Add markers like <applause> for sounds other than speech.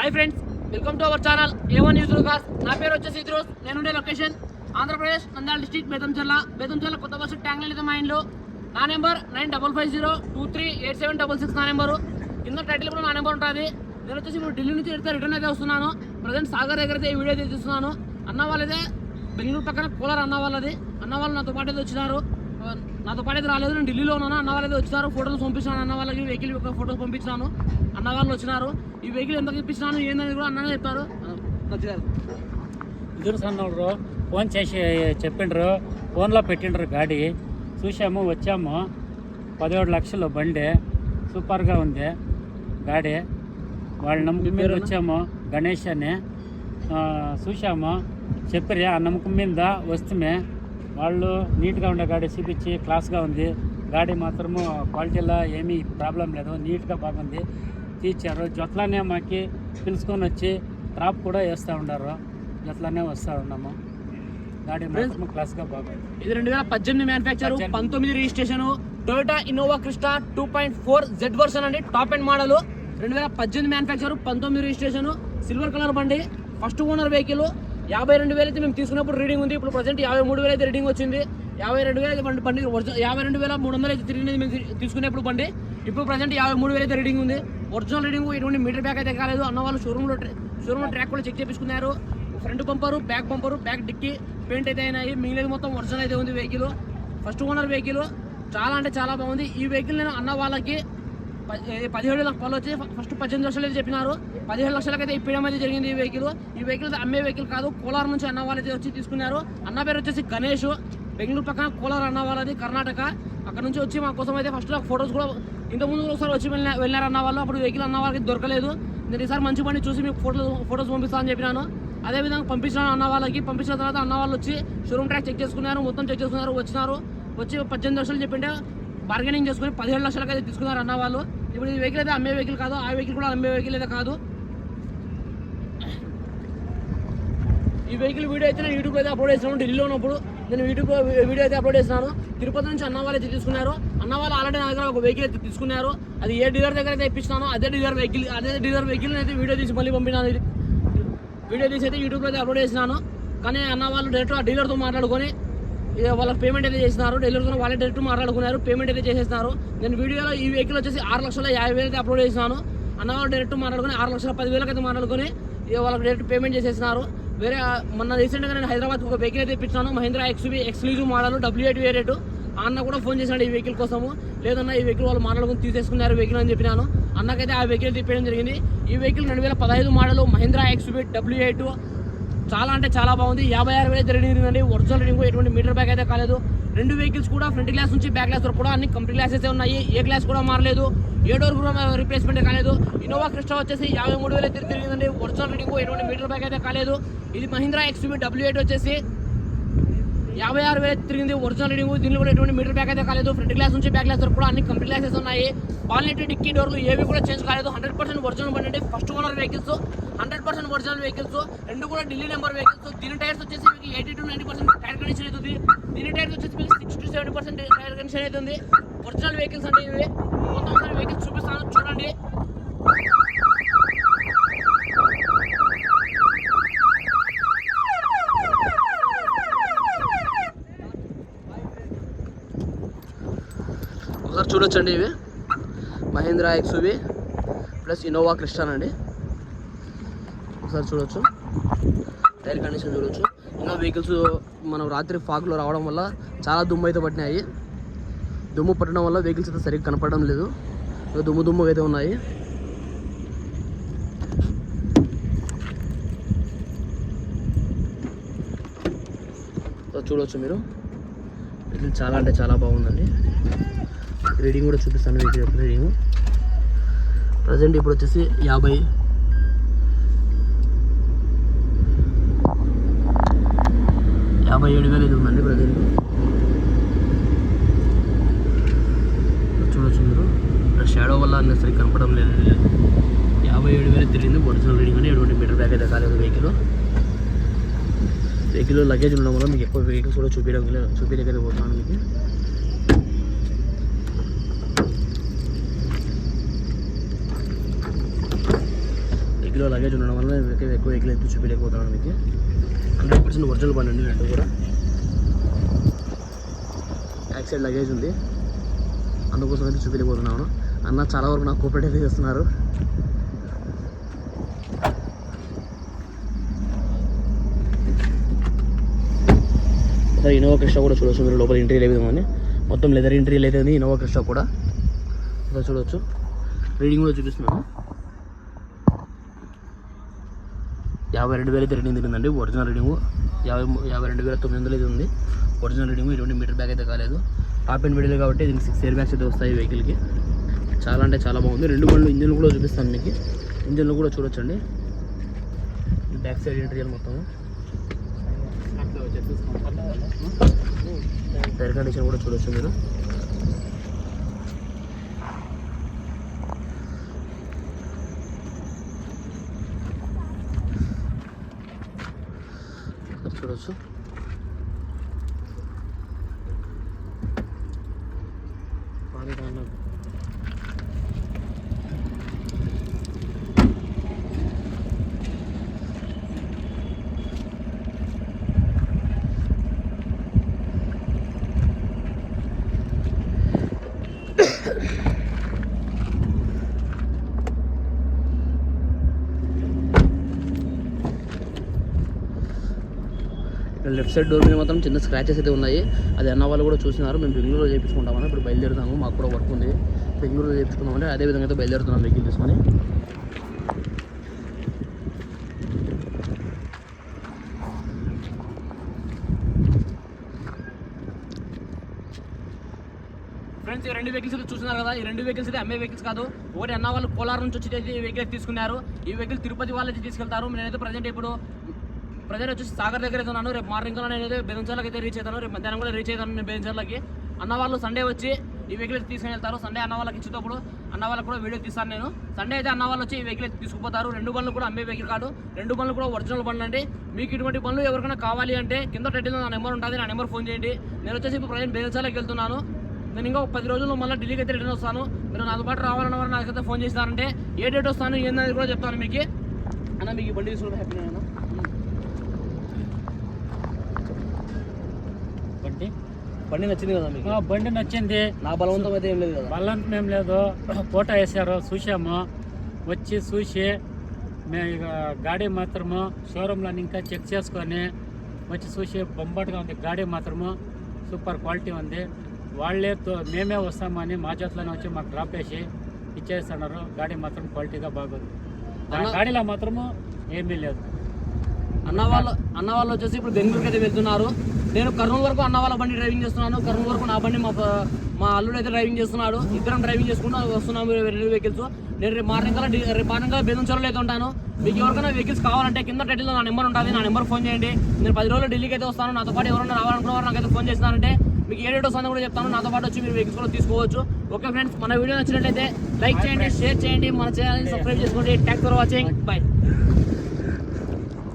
Hi friends welcome to our channel A one news లోకాస్ నా పేరు వచ్చేసి ఇద్రోస్ నేనుండే లొకేషన్ ఆంధ్రప్రదేశ్ నంద్యాల డిస్టిక్ బేతంచెర్ల బేతంచెర్ల కొత్త బస్సు ట్యాంక్ లేదు మా ఇంట్లో నా number nine double five zero two three eight seven double six నా నెంబరు కింద టైటిల్ కూడా నా నెంబర్ ఉంటుంది. నేను వచ్చేసి ఇప్పుడు ఢిల్లీ నుంచి ఎడితే రిటర్న్ అయితే వస్తున్నాను. ప్రజెంట్ సాగర్ దగ్గర అయితే ఈ వీడియో అయితే తీస్తున్నాను. అన్న వాళ్ళదే బెంగళూరు పక్కన కూలర్ అన్న వాళ్ళది. అన్న వాళ్ళు నాతో పాటు అయితే వచ్చినారు. నాతో పాటు అయితే రాలేదు నేను ఢిల్లీలో ఉన్నాను. అన్న వాళ్ళు వచ్చినారు ఫోటోలు పంపించాను అన్న వాళ్ళకి వెహికల్ యొక్క ఫోటోస్ పంపించాను అన్న వాళ్ళు వచ్చినారు. ఈ వెహికల్ ఎంత ఇప్పించినాను ఏందని కూడా అన్ననే చెప్పారు ఆ, నచ్చారు ఎదురు సన్నోడు ఫోన్ చేసి చెప్పిండ్రు. ఫోన్లో పెట్టిండ్రు గాడి. చూసాము వచ్చాము. పదిహేడు లక్షలు బండి. సూపర్గా ఉంది గాడి. వాళ్ళ నమ్మకం మీద వచ్చాము గణేష్ అని. చూసాము చెప్పిరి ఆ నమ్మకం మీద వస్తే వాళ్ళు నీట్గా ఉండే గాడి చూపించి క్లాస్గా ఉంది. గాడి మాత్రము క్వాలిటీలో ఏమీ ప్రాబ్లం లేదు. నీట్గా బాగుంది. తీర్చారు. జొట్లనే మాకి పిలుచుకొని వచ్చి ట్రాప్ కూడా వేస్తూ ఉండారు. జొట్లనే వస్తూ ఉన్నాము. గాడి మాత్రం క్లాస్గా బాగుంది. ఇది రెండు వేల పద్దెనిమిది మ్యానుఫ్యాక్చర్. పంతొమ్మిది registration Toyota Innova Crysta two point four Z version అండి. టాప్ అండ్ మోడల్ రెండు వేల పద్దెనిమిది మ్యానుఫ్యాక్చర్ పంతొమ్మిది రిజిస్ట్రేషన్ సిల్వర్ కలర్ బండి. ఫస్ట్ ఓనర్ వెహికల్ యాభై రెండు వేలు అయితే మేము తీసుకున్నప్పుడు రీడింగ్ ఉంది. ఇప్పుడు ప్రజెంట్ యాభై మూడు వేలు అయితే రీడింగ్ వచ్చింది. యాభై రెండు వేలు అయితే బండి బండి ఒరిజినల్ యాభై రెండు వేల మూడు వందలు అయితే తిరిగినది మేము తీసుకునేప్పుడు బండి. ఇప్పుడు ప్రజెంట్ యాభై మూడు వేలు అయితే రీడింగ్ ఉంది. ఒరిజినల్ రీడింగ్ ఎటువంటి మీటర్ బ్యాక్ అయితే కాలేదు. అన్న వాళ్ళు షోరూమ్లో షోరూమ్లో ట్రాక్ కూడా check చేపించుకున్నారు. Front bumper back bumper back dicky paint అయితే అయినాయి. మిగిలినది మొత్తం ఒరిజినల్ అయితే ఉంది వెహికల్ ఫస్ట్ ఓనర్ వెహికల్ చాలా అంటే చాలా బాగుంది. ఈ వెహికల్ నేను అన్న వాళ్ళకి పదిహేడు లక్షలు వచ్చి ఫస్ట్ పద్దెనిమిది లక్షలు అయితే చెప్పినారు. పదిహేడు లక్షలకి అయితే ఇప్పడం అయితే జరిగింది ఈ వెహికల్. ఈ వెహికల్ అమ్మే వెహికల్ కాదు కోలార్ నుంచి అన్న వాళ్ళు అయితే వచ్చి తీసుకున్నారు. అన్న పేరు వచ్చేసి గణేష్. బెంగళూరు పక్కన కోలార్ అన్న వాళ్ళది కర్ణాటక. అక్కడ నుంచి వచ్చి మా కోసం అయితే ఫస్ట్ ఫొటోస్ కూడా ఇంతకుముందు ముందు ఒకసారి వచ్చి వెళ్ళిన వెళ్ళారు అన్న వాళ్ళు. అప్పుడు వెహికల్ అన్న వాళ్ళకి దొరకలేదు. నేను ఈసారి మంచి పని చూసి మీకు ఫోటోస్ ఫొటోస్ పంపిస్తానని చెప్పినాను. అదే విధంగా అన్న వాళ్ళకి పంపించిన తర్వాత అన్న వాళ్ళు వచ్చి షోరూమ్ ట్రాక్ చెక్ చేసుకున్నారు. మొత్తం చెక్ చేసుకున్నారు వచ్చినారు. వచ్చి పద్దెనిమిది లక్షలు చెప్పింటే బార్గెనింగ్ చేసుకుని పదిహేడు లక్షలకి అయితే తీసుకున్నారు అన్న వాళ్ళు. ఇప్పుడు ఈ వెహికల్ అయితే అమ్మే వెహికల్ కాదు ఆ వెహికల్ కూడా అమ్మే వెహికల్ అయితే కాదు. ఈ వెహికల్ వీడియో అయితే నేను యూట్యూబ్ అయితే అప్లోడ్ చేసినాను ఢిల్లీలో ఉన్నప్పుడు. నేను యూట్యూబ్లో వీడియో అయితే అప్లోడ్ చేసినాను. తిరుపతి నుంచి అన్నవాళ్ళు అయితే తీసుకున్నారు. అన్నవాళ్ళు ఆల్రెడీ నా దగ్గర ఒక వెహికల్ అయితే తీసుకున్నారు. అది ఏ డీలర్ దగ్గర అయితే ఇప్పిస్తున్నాను అదే డీలర్ వెహికల్ అదే డీలర్ వెహికల్ అయితే వీడియో తీసి మళ్ళీ పంపినాను. వీడియో తీసి అయితే యూట్యూబ్లో అయితే అప్లోడ్ చేసినాను. కానీ అన్న వాళ్ళు డైరెక్ట్ ఆ డీలర్తో మాట్లాడుకొని వాళ్ళకి పేమెంట్ అయితే చేసినారు. డీలర్తో వాళ్ళే డైరెక్ట్ మాట్లాడుకున్నారు. పేమెంట్ అయితే చేసేసినారు. నేను వీడియోలో ఈ వెహికల్ వచ్చేసి ఆరు లక్షల యాభై వేలు అయితే అప్లోడ్ చేసినాను. అన్న వాళ్ళు డైరెక్ట్ మాట్లాడుకొని ఆరు లక్షల పదివేలకు అయితే మాట్లాడుకొని వాళ్ళకి డైరెక్ట్ పేమెంట్ చేసేసినారు. వేరే మొన్న రీసెంట్గా నేను హైదరాబాద్ ఒక వెహికల్ అయితే ఇప్పించాను Mahindra XV exclusive model W eight అన్న కూడా ఫోన్ చేశాడు ఈ వెహికల్ కోసము. లేదన్నా ఈ వెహికల్ వాళ్ళు మాట్లాడుకుని తీసేసుకున్నారు వెహికల్ అని చెప్పినాను. అన్నకైతే ఆ వెహికల్ తిప్పేయడం జరిగింది. ఈ వెహికల్ రెండు వేల పదహైదు model Mahindra XV W eight చాలా అంటే చాలా బాగుంది. యాభై ఆరు వేలు అయితే ఒరిజినల్ రీడింగ్ ఎటువంటి మీటర్ బ్యాక్ అయితే కాలేదు. రెండు వెహికల్స్ కూడా ఫ్రంట్ గ్లాస్ నుంచి బ్యాక్ గ్లాస్ వరకు కూడా అన్ని కంప్లీట్ గ్లాసెస్ ఉన్నాయి. ఏ గ్లాస్ కూడా మారలేదు. ఏ డోర్ కూడా రీప్లేస్మెంట్ కాలేదు. ఇన్నోవా క్రిస్టా వచ్చేసి యాభై మూడు వేలు అయితే తిరిగిందండి. ఒరిజినల్ రీడింగ్ ఎటువంటి మీటర్ బ్యాక్ అయితే కాలేదు. ఇది మహీంద్రా ఎక్స్బీ డబ్ల్యూ ఎయిట్ వచ్చేసి యాభై ఆరు వేలు తిరిగింది. ఒరిజినల్ రీడింగ్ దీనిలో కూడా ఎటువంటి మీటర్ బ్యాక్ అయితే కాలేదు. ఫ్రంట్ గ్లాస్ నుంచి బ్యాక్ గ్లాస్ వరకు కూడా అన్ని కంప్లీట్ గ్లాసెస్ ఉన్నాయి. బాల్నెట్ డిక్కీ డోర్లు ఏవి కూడా చేంజ్ కాలేదు. హండ్రెడ్ పర్సెంట్ ఒరిజినల్ బండి first owner vehicles hundred percent original vehicles రెండు కూడా ఢిల్లీ నెంబర్ వెహికల్స్ దీని టైర్స్ వచ్చేసి మీకు eighty to ninety percent tyre condition అవుతుంది దీని టైర్స్ వచ్చేసి మీకు six to seventy percent tyre condition అవుతుంది ఒరిజినల్ వెహికల్స్ అంటే ఇవి. మొత్తం ఒకసారి వెహికల్స్ చూపిస్తాను. చూడండి. ఒకసారి చూడొచ్చండి ఇవి. మహేంద్రా ఎక్స్వి ప్లస్ ఇన్నోవా క్రిస్టాన్ అండి. ఒకసారి చూడొచ్చు. టైర్ కండిషన్ చూడొచ్చు. ఇంకా వెహికల్స్ మనం రాత్రి ఫాగ్లో రావడం వల్ల చాలా దుమ్ము అయితే పట్టినాయి. దుమ్ము పట్టడం వల్ల వెహికల్స్ అయితే సరిగ్గా కనపడడం లేదు. దుమ్ము దుమ్ము అయితే ఉన్నాయి. చూడవచ్చు మీరు. వెహికల్ చాలా అంటే చాలా బాగుందండి. రీడింగ్ కూడా చూపిస్తాను వీటి రీడింగ్. ప్రజెంట్ ఇప్పుడు వచ్చేసి యాభై. యాభై ఏడు వేలు ఇది ఉందండి ప్రజెంట్ చూడొచ్చు మీరు ఇక్కడ షాడో వల్ల అన్న సరిగ్గా కనపడడం లేదు. యాభై ఏడు వేలు తిరిగింది ఒరిజినల్ రీడింగ్ అని ఎటువంటి మీటర్ బ్యాక్ అయితే కాలేదు వెహికల్ వెహికల్ లగేజ్ ఉండడం వల్ల మీకు ఎక్కువ వెహికల్స్ కూడా చూపించడం చూపించలేకపోతే పోతున్నాను మీకు. వెహికల్ లగేజ్ ఉండడం వల్ల ఎక్కువ వెహికల్ అయితే చూపించలేకపోతున్నాను మీకు. హండ్రెడ్ పర్సెంట్ ఒరిజినల్ బండి అండి రెండు కూడా. బ్యాక్ సైడ్ లగేజ్ ఉంది. అందుకోసం అయితే చూపించలేకపోతున్నాను. అన్న చాలా వరకు నాకు కోఆపరేట్ అయితే చేస్తున్నారు. ఇనోవా ఇన్నోవా క్రిస్టా కూడా చూడొచ్చు. మీరు లోపల ఇంటీరియర్ ఏ విధంగా ఉంది. మొత్తం లెదర్ ఇంటీరియర్ అయితే ఉంది ఇన్నోవా క్రిస్టా కూడా. ఇక్కడ చూడొచ్చు. రీడింగ్ కూడా చూపిస్తున్నాను. యాభై రెండు వేలు అయితే రీడింగ్ తిరిగిందండి. ఒరిజినల్ రీడింగ్ యాభై యాభై రెండు వేల తొమ్మిది వందలు అయితే ఉంది. ఒరిజినల్ రీడింగ్ ఇటువంటి మీటర్ బ్యాగ్ అయితే కాలేదు. టాప్ అండ్ మిడిల్ కాబట్టి దీనికి సిక్స్ ఇయర్ బ్యాగ్స్ అయితే వస్తాయి వెహికల్కి చాలా అంటే చాలా బాగుంది. రెండు బండ్లు ఇంజన్లు కూడా చూపిస్తాను మీకు. ఇంజన్లు కూడా చూడొచ్చండి. బ్యాక్ సైడ్ ఇంటీరియర్ మొత్తం ఎయిర్ కండిషన్ కూడా చూడొచ్చు మీరు. చూడొచ్చు. ఇక్కడ లెఫ్ట్ సైడ్ డోర్ మీద మాత్రం చిన్న స్క్రాచెస్ అయితే ఉన్నాయి. అది అన్న వాళ్ళు కూడా చూసినారు. మేము బెంగళూరులో చేయించుకుంటామని ఇప్పుడు బయలుదేరుతాము. మాకు కూడా వర్క్ ఉంది. బెంగళూరులో చేయించుకున్నామంటే అదే విధంగా అయితే బయలుదేరుతున్నాం వెహికల్ తీసుకొని ఫ్రెండ్స్ ఈ రెండు వెహికల్స్ చూస్తున్నారు కదా ఈ రెండు వెహికల్స్ అయితే అమ్మే వెహికల్స్ కాదు. ఒకటి అన్న వాళ్ళు కోలార్ నుంచి వచ్చి ఈ వెహికల్ తీసుకున్నారు. ఈ వెహికల్ తిరుపతి వాళ్ళకి తీసుకెళ్తారు. నేనైతే ప్రజెంట్ ఇప్పుడు ప్రజెంట్ వచ్చి సాగర్ దగ్గర అయితే ఉన్నాను. రేపు మార్నింగ్ కల్లా నేనైతే బెదంచర్లకి అయితే రీచ్ అవుతాను. రేపు మధ్యాహ్నం కూడా రీచ్ అవుతాను నేను బెదంచర్లకి అన్న వాళ్ళు సండే వచ్చి ఈ వెహికల్ తీసుకుని వెళ్తారు. సండే అన్న వాళ్ళకి ఇచ్చేటప్పుడు అన్న వాళ్ళకి కూడా వీడియో తీస్తాను నేను. సండే అయితే అన్న వాళ్ళు వచ్చి ఈ వెహికల్ తీసుకుపోతారు. రెండు బండ్లు కూడా అమ్మే వెహికల్ కాదు. రెండు బండ్లు కూడా ఒరిజినల్ బండ్లు అండి. మీకు ఇటువంటి బండ్లు ఎవరికైనా కావాలి అంటే కింద టైటిల్లో నా నెంబర్ ఉంటుంది. నా నెంబర్ ఫోన్ చేయండి. నేను వచ్చేసి ఇప్పుడు ప్రజెంట్ బెదంచర్లకి వెళ్తున్నాను. నేను ఇంకా ఒక పది రోజుల్లో మళ్ళీ ఢిల్లీకి అయితే రిటర్న్ వస్తాను. మీరు నాతో పాటు రావాలన్న వారు నాకైతే ఫోన్ చేస్తారంటే ఏ డేట్ వస్తాను ఏందని కూడా చెప్తాను మీకు. అన్న మీకు ఈ బండి తీసుకుంటే హ్యాపీ అన్న. బండి? బండి నచ్చింది కదా మీకు? బండి నచ్చింది. నా బలవంతం అయితే ఏం లేదు కదా? బల్లంతం ఏం లేదు. <coughs> ఫోటో వేసారు చూసాము వచ్చి చూసి మేము ఇక గాడి మాత్రము షోరూంలో ఇంకా చెక్ చేసుకొని వచ్చి చూసి బొంబాటుగా ఉంది గాడి మాత్రము. సూపర్ క్వాలిటీ ఉంది. వాళ్ళే మేమే వస్తామని మా చేతిలోనే వచ్చి మాకు డ్రాప్ చేసి ఇచ్చేస్తున్నారు. గాడి మాత్రం క్వాలిటీగా బాగుంది. గాడిలో మాత్రము ఏమీ లేదు. అన్న వాళ్ళు అన్న వాళ్ళు వచ్చేసి ఇప్పుడు బెంగళూరుకి అయితే వెళ్తున్నారు. నేను కర్నూలు వరకు అన్న వాళ్ళ బండి డ్రైవింగ్ చేస్తున్నాను. కర్నూలు వరకు నా బండి మా మా అల్లుడు అయితే డ్రైవింగ్ చేస్తున్నాడు. ఇద్దరం డ్రైవింగ్ చేసుకుంటూ వస్తున్నాము రెండు వెహికల్స్ నేను రేపు మార్నింగ్ కల్లా రేపు మార్నింగ్ కల్లా బెదంచర్లో అయితే ఉంటాను. మీకు ఎవరికైనా వెహికల్స్ కావాలంటే కింద టైటిల్లో నా నెంబర్ ఉంటుంది. నా నెంబర్ ఫోన్ చేయండి. నేను పది రోజులు ఢిల్లీకి అయితే వస్తాను. నాతో పాటు ఎవరైనా రావాలనుకున్నవారు నాకైతే ఫోన్ చేస్తానంటే మీకు ఏ డేట్ వస్తుందో కూడా చెప్తాను. నాతో పాటు వచ్చి మీరు వెహికల్స్ కూడా తీసుకోవచ్చు. ఓకే ఫ్రెండ్స్ మన వీడియో నచ్చినట్లయితే లైక్ చేయండి షేర్ చేయండి. మన ఛానల్ని సబ్స్క్రైబ్ చేసుకోండి. Thanks for watching bye